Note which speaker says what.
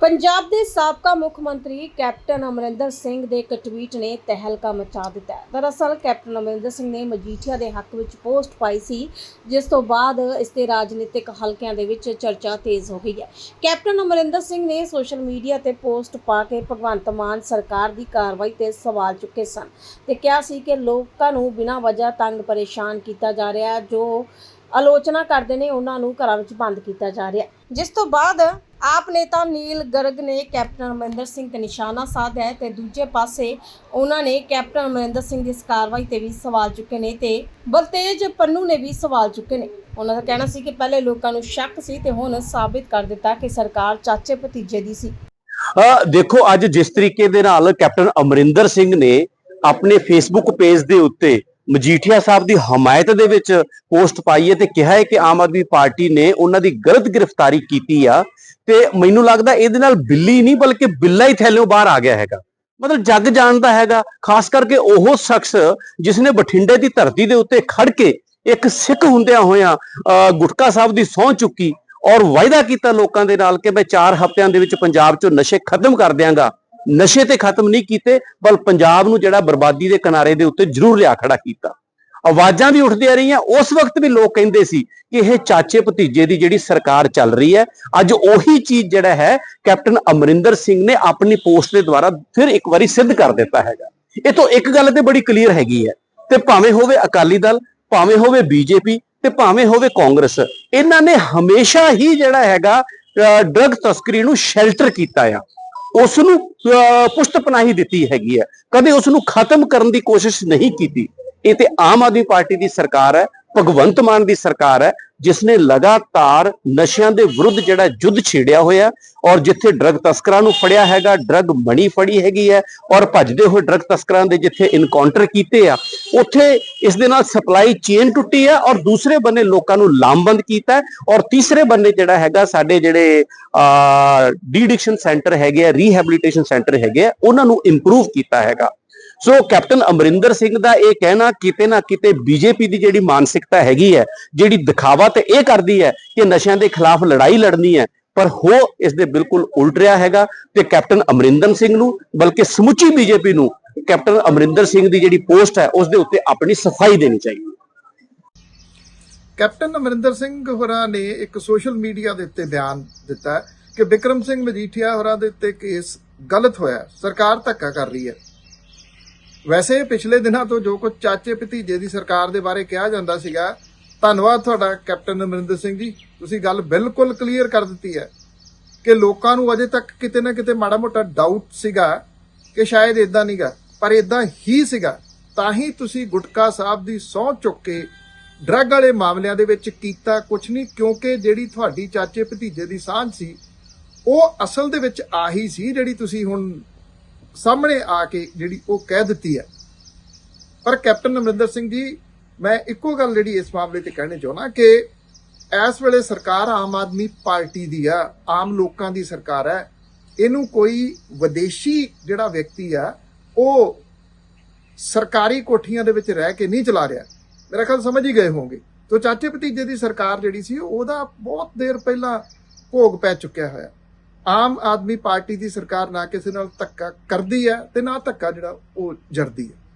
Speaker 1: ਪੰਜਾਬ ਦੇ ਸਾਬਕਾ ਮੁੱਖ ਮੰਤਰੀ ਕੈਪਟਨ ਅਮਰਿੰਦਰ ਸਿੰਘ ਦੇ ਇੱਕ ਟਵੀਟ ਨੇ ਤਹਿਲਕਾ ਮਚਾ ਦਿੱਤਾ ਹੈ। ਦਰਅਸਲ, ਕੈਪਟਨ ਅਮਰਿੰਦਰ ਸਿੰਘ ਨੇ ਮਜੀਠੀਆ ਦੇ ਹੱਕ ਵਿੱਚ ਪੋਸਟ ਪਾਈ ਸੀ, ਜਿਸ ਤੋਂ ਬਾਅਦ ਇਸ ਦੇ ਰਾਜਨੀਤਿਕ ਹਲਕਿਆਂ ਦੇ ਵਿੱਚ ਚਰਚਾ ਤੇਜ਼ ਹੋ ਗਈ ਹੈ। ਕੈਪਟਨ ਅਮਰਿੰਦਰ ਸਿੰਘ ਨੇ ਸੋਸ਼ਲ ਮੀਡੀਆ ਤੇ ਪੋਸਟ ਪਾ ਕੇ ਭਗਵੰਤ ਮਾਨ ਸਰਕਾਰ ਦੀ ਕਾਰਵਾਈ ਤੇ ਸਵਾਲ ਚੁੱਕੇ ਸਨ ਤੇ ਕਿਹਾ ਸੀ ਕਿ ਲੋਕਾਂ ਨੂੰ ਬਿਨਾਂ ਵਜ੍ਹਾ ਤੰਗ ਪਰੇਸ਼ਾਨ ਕੀਤਾ ਜਾ ਰਿਹਾ ਜੋ ਆਲੋਚਨਾ ਕਰਦੇ ਨੇ, ਉਹਨਾਂ ਨੂੰ ਘਰਾਂ ਵਿੱਚ ਬੰਦ ਕੀਤਾ ਜਾ ਰਿਹਾ ਜਿਸ ਤੋਂ ਬਾਅਦ ਆਪ ਨੇਤਾ ਨੀਲ ਗਰਗ ਨੇ ਕੈਪਟਨ ਅਮਰਿੰਦਰ ਸਿੰਘ ਤੇ ਨਿਸ਼ਾਨਾ ਸਾਧਿਆ ਹੈ ਤੇ ਦੂਜੇ ਪਾਸੇ ਉਹਨਾਂ ਨੇ ਕੈਪਟਨ ਅਮਰਿੰਦਰ ਸਿੰਘ ਦੀ ਇਸ ਕਾਰਵਾਈ ਤੇ ਵੀ ਸਵਾਲ ਚੁੱਕੇ ਨੇ ਤੇ ਬਲਤੇਜ ਪੰਨੂ ਨੇ ਵੀ ਸਵਾਲ ਚੁੱਕੇ ਨੇ। ਉਹਨਾਂ ਦਾ ਕਹਿਣਾ ਸੀ ਕਿ ਪਹਿਲੇ ਲੋਕਾਂ ਨੂੰ ਸ਼ੱਕ ਸੀ ਤੇ ਹੁਣ ਸਾਬਿਤ ਕਰ ਦਿੱਤਾ ਕਿ ਸਰਕਾਰ ਚਾਚੇ ਭਤੀਜੇ ਦੀ ਸੀ।
Speaker 2: ਦੇਖੋ, ਅੱਜ ਜਿਸ ਤਰੀਕੇ ਦੇ ਨਾਲ ਕੈਪਟਨ ਅਮਰਿੰਦਰ ਸਿੰਘ ਨੇ ਆਪਣੇ ਫੇਸਬੁੱਕ ਪੇਜ ਦੇ ਉੱਤੇ ਮਜੀਠੀਆ ਸਾਹਿਬ ਦੀ ਹਮਾਇਤ ਦੇ ਵਿੱਚ ਪੋਸਟ ਪਾਈ ਹੈ ਤੇ ਕਿਹਾ ਹੈ ਕਿ ਆਮ ਆਦਮੀ ਪਾਰਟੀ ਨੇ ਉਹਨਾਂ ਦੀ ਗਲਤ ਗ੍ਰਿਫਤਾਰੀ ਕੀਤੀ ਆ ਤੇ ਮੈਨੂੰ ਲੱਗਦਾ ਇਹਦੇ ਨਾਲ ਬਿੱਲੀ ਨਹੀਂ ਬਲਕਿ ਬਿੱਲਾ ਹੀ ਥੈਲਿਓਂ ਬਾਹਰ ਆ ਗਿਆ ਹੈਗਾ। ਮਤਲਬ ਜੱਗ ਜਾਣਦਾ ਹੈਗਾ ਖਾਸ ਕਰਕੇ ਉਹ ਸ਼ਖਸ ਜਿਸ ਨੇ ਬਠਿੰਡੇ ਦੀ ਧਰਤੀ ਦੇ ਉੱਤੇ ਖੜ ਕੇ ਇੱਕ ਸਿੱਖ ਹੁੰਦਿਆਂ ਹੋਇਆਂ ਅ, ਗੁਟਕਾ ਸਾਹਿਬ ਦੀ ਸਹੁੰ ਚੁੱਕੀ ਔਰ ਵਾਅਦਾ ਕੀਤਾ ਲੋਕਾਂ ਦੇ ਨਾਲ ਕਿ ਮੈਂ 4 ਹਫ਼ਤਿਆਂ ਦੇ ਵਿੱਚ ਪੰਜਾਬ 'ਚੋਂ ਨਸ਼ੇ ਖਤਮ ਕਰ ਦਿਆਂਗਾ। ਨਸ਼ੇ ਤੇ ਖਤਮ ਨਹੀਂ ਕੀਤੇ, ਬਲ ਪੰਜਾਬ ਨੂੰ ਜਿਹੜਾ ਬਰਬਾਦੀ ਦੇ ਕਿਨਾਰੇ ਦੇ ਉੱਤੇ ਜ਼ਰੂਰ ਲਿਆ ਖੜਾ ਕੀਤਾ। ਆਵਾਜ਼ਾਂ ਵੀ ਉੱਠਦੀਆਂ ਰਹੀਆਂ। ਉਸ ਵਕਤ ਵੀ ਲੋਕ ਕਹਿੰਦੇ ਸੀ ਕਿ ਇਹ ਚਾਚੇ ਭਤੀਜੇ ਦੀ ਜਿਹੜੀ ਸਰਕਾਰ ਚੱਲ ਰਹੀ ਹੈ, ਅੱਜ ਉਹੀ ਚੀਜ਼ ਜਿਹੜਾ ਹੈ, ਕੈਪਟਨ ਅਮਰਿੰਦਰ ਸਿੰਘ ਨੇ ਆਪਣੀ ਪੋਸਟ ਦੇ ਦੁਆਰਾ ਫਿਰ ਇੱਕ ਵਾਰੀ ਸਿੱਧ ਕਰ ਦਿੱਤਾ ਹੈਗਾ। ਇਹ ਤੋਂ ਇੱਕ ਗੱਲ ਤੇ ਬੜੀ ਕਲੀਅਰ ਹੈਗੀ ਹੈ ਤੇ ਭਾਵੇਂ ਹੋਵੇ ਅਕਾਲੀ ਦਲ, ਭਾਵੇਂ ਹੋਵੇ ਬੀਜੇਪੀ ਤੇ ਭਾਵੇਂ ਹੋਵੇ ਕਾਂਗਰਸ, ਇਹਨਾਂ ਨੇ ਹਮੇਸ਼ਾ ਹੀ ਜਿਹੜਾ ਹੈਗਾ ਡਰਗ ਤਸਕਰੀ ਨੂੰ ਸ਼ੈਲਟਰ ਕੀਤਾ ਆ। ਉਸ ਨੂੰ ਪੁਸ਼ਤ ਪਨਾਹੀ ਦਿੱਤੀ ਹੈਗੀ ਹੈ। ਕਦੇ ਉਸ ਨੂੰ ਖਤਮ ਕਰਨ ਦੀ ਕੋਸ਼ਿਸ਼ ਨਹੀਂ ਕੀਤੀ। ਇਹ ਤੇ ਆਮ ਆਦਮੀ ਪਾਰਟੀ ਦੀ ਸਰਕਾਰ ਹੈ। ਭਗਵੰਤ ਮਾਨ ਦੀ ਸਰਕਾਰ ਹੈ ਜਿਸ ਨੇ ਲਗਾਤਾਰ ਨਸ਼ਿਆਂ ਦੇ ਵਿਰੁੱਧ ਜਿਹੜਾ ਯੁੱਧ ਛੇੜਿਆ ਹੋਇਆ ਔਰ ਜਿੱਥੇ ਡਰਗ ਤਸਕਰਾਂ ਨੂੰ ਫੜਿਆ ਹੈਗਾ, ਡਰਗ ਮਣੀ ਫੜੀ ਹੈਗੀ ਹੈ ਔਰ ਭੱਜਦੇ ਹੋਏ ਡਰਗ ਤਸਕਰਾਂ ਦੇ ਜਿੱਥੇ ਇਨਕਾਊਂਟਰ ਕੀਤੇ ਆ, ਉੱਥੇ ਇਸ ਦੇ ਨਾਲ ਸਪਲਾਈ ਚੇਨ ਟੁੱਟੀ ਹੈ ਔਰ ਦੂਸਰੇ ਬੰਨੇ ਲੋਕਾਂ ਨੂੰ ਲਾਮਬੰਦ ਕੀਤਾ ਔਰ ਤੀਸਰੇ ਬੰਨੇ ਜਿਹੜਾ ਹੈਗਾ ਸਾਡੇ ਜਿਹੜੇ ਡੀ ਐਡਿਕਸ਼ਨ ਸੈਂਟਰ ਹੈਗੇ ਆ ਰੀਹੈਬਿਲਿਟੇਸ਼ਨ ਸੈਂਟਰ ਹੈਗੇ ਆ, ਉਹਨਾਂ ਨੂੰ ਇੰਪਰੂਵ ਕੀਤਾ ਹੈਗਾ। ਸੋ ਕੈਪਟਨ ਅਮਰਿੰਦਰ ਸਿੰਘ ਦਾ ਇਹ ਕਹਿਣਾ ਕਿਤੇ ਨਾ ਕਿਤੇ ਬੀਜੇਪੀ ਦੀ ਜਿਹੜੀ ਮਾਨਸਿਕਤਾ ਹੈਗੀ ਹੈ, ਜਿਹੜੀ ਦਿਖਾਵਾ ਤੇ ਇਹ ਕਰਦੀ ਹੈ ਕਿ ਨਸ਼ਿਆਂ ਦੇ ਖਿਲਾਫ ਲੜਾਈ ਲੜਨੀ ਹੈ, ਪਰ ਹੋ ਇਸ ਦੇ ਬਿਲਕੁਲ ਉਲਟ ਰਿਹਾ ਹੈਗਾ ਤੇ ਕੈਪਟਨ ਅਮਰਿੰਦਰ ਸਿੰਘ ਨੂੰ, ਬਲਕਿ ਸਮੁੱਚੀ ਬੀਜੇਪੀ ਨੂੰ ਕੈਪਟਨ ਅਮਰਿੰਦਰ ਸਿੰਘ ਦੀ ਜਿਹੜੀ ਪੋਸਟ ਹੈ, ਉਸ ਦੇ ਉੱਤੇ ਆਪਣੀ ਸਫ਼ਾਈ ਦੇਣੀ ਚਾਹੀਦੀ
Speaker 3: ਕੈਪਟਨ ਅਮਰਿੰਦਰ ਸਿੰਘ ਹੋਰਾਂ ਨੇ ਇੱਕ ਸੋਸ਼ਲ ਮੀਡੀਆ ਦੇ ਉੱਤੇ ਬਿਆਨ ਦਿੱਤਾ ਕਿ ਵਿਕਰਮ ਸਿੰਘ ਮਜੀਠੀਆ ਹੋਰਾਂ ਦੇ ਉੱਤੇ ਕੇਸ ਗਲਤ ਹੋਇਆ ਸਰਕਾਰ ਧੱਕਾ ਕਰ ਰਹੀ ਹੈ। ਵੈਸੇ ਪਿਛਲੇ ਦਿਨਾਂ ਤੋਂ ਜੋ ਕੁਝ ਚਾਚੇ ਭਤੀਜੇ ਦੀ ਸਰਕਾਰ ਦੇ ਬਾਰੇ ਕਿਹਾ ਜਾਂਦਾ ਸੀਗਾ, ਧੰਨਵਾਦ ਤੁਹਾਡਾ ਕੈਪਟਨ ਅਮਰਿੰਦਰ ਸਿੰਘ ਜੀ। ਤੁਸੀਂ ਗੱਲ ਬਿਲਕੁਲ ਕਲੀਅਰ ਕਰ ਦਿੱਤੀ ਹੈ ਕਿ ਲੋਕਾਂ ਨੂੰ ਅਜੇ ਤੱਕ ਕਿਤੇ ਨਾ ਕਿਤੇ ਮਾੜਾ ਮੋਟਾ ਡਾਊਟ ਸੀਗਾ ਕਿ ਸ਼ਾਇਦ ਇਦਾਂ ਨਹੀਂਗਾ ਪਰ ਇਦਾਂ ਹੀ ਸੀਗਾ, ਤਾਂ ਹੀ ਤੁਸੀਂ ਗੁਟਕਾ ਸਾਹਿਬ ਦੀ ਸਹੁੰ ਚੁੱਕ ਕੇ ਡਰੱਗ ਵਾਲੇ ਮਾਮਲਿਆਂ ਦੇ ਵਿੱਚ ਕੀਤਾ ਕੁਝ ਨਹੀਂ, ਕਿਉਂਕਿ ਜਿਹੜੀ ਤੁਹਾਡੀ ਚਾਚੇ ਭਤੀਜੇ ਦੀ ਸਾਂਝ ਸੀ, ਉਹ ਅਸਲ ਦੇ ਵਿੱਚ ਆਹੀ ਸੀ ਜਿਹੜੀ ਤੁਸੀਂ ਹੁਣ ਸਾਹਮਣੇ ਆ ਕੇ ਜਿਹੜੀ ਉਹ ਕਹਿ ਦਿੱਤੀ ਹੈ। ਪਰ ਕੈਪਟਨ ਅਮਰਿੰਦਰ ਸਿੰਘ ਜੀ, ਮੈਂ ਇੱਕੋ ਗੱਲ ਜਿਹੜੀ ਇਸ ਮਾਮਲੇ ਤੇ ਕਹਿਣੀ ਚਾਹੁੰਦਾ ਕਿ ਇਸ ਵੇਲੇ ਸਰਕਾਰ ਆਮ ਆਦਮੀ ਪਾਰਟੀ ਦੀ ਆ, ਆਮ ਲੋਕਾਂ ਦੀ ਸਰਕਾਰ ਹੈ। ਇਹਨੂੰ ਕੋਈ ਵਿਦੇਸ਼ੀ ਜਿਹੜਾ ਵਿਅਕਤੀ ਆ, ਉਹ ਸਰਕਾਰੀ ਕੋਠੀਆਂ ਦੇ ਵਿੱਚ ਰਹਿ ਕੇ ਨਹੀਂ ਚਲਾ ਰਿਹਾ। ਮੇਰਾ ਖਿਆਲ ਸਮਝ ਹੀ ਗਏ ਹੋਵੋਗੇ। ਤੋ ਚਾਚੇ ਭਤੀਜੇ ਦੀ ਸਰਕਾਰ ਜਿਹੜੀ ਸੀ, ਉਹਦਾ ਬਹੁਤ ਦੇਰ ਪਹਿਲਾਂ ਭੋਗ ਪੈ ਚੁੱਕਿਆ ਹੋਇਆ। ਆਮ ਆਦਮੀ ਪਾਰਟੀ ਦੀ ਸਰਕਾਰ ਨਾ ਕਿਸੇ ਨਾਲ ਧੱਕਾ ਕਰਦੀ ਹੈ ਤੇ ਨਾ ਧੱਕਾ ਜਿਹੜਾ ਉਹ ਜਰਦੀ ਹੈ।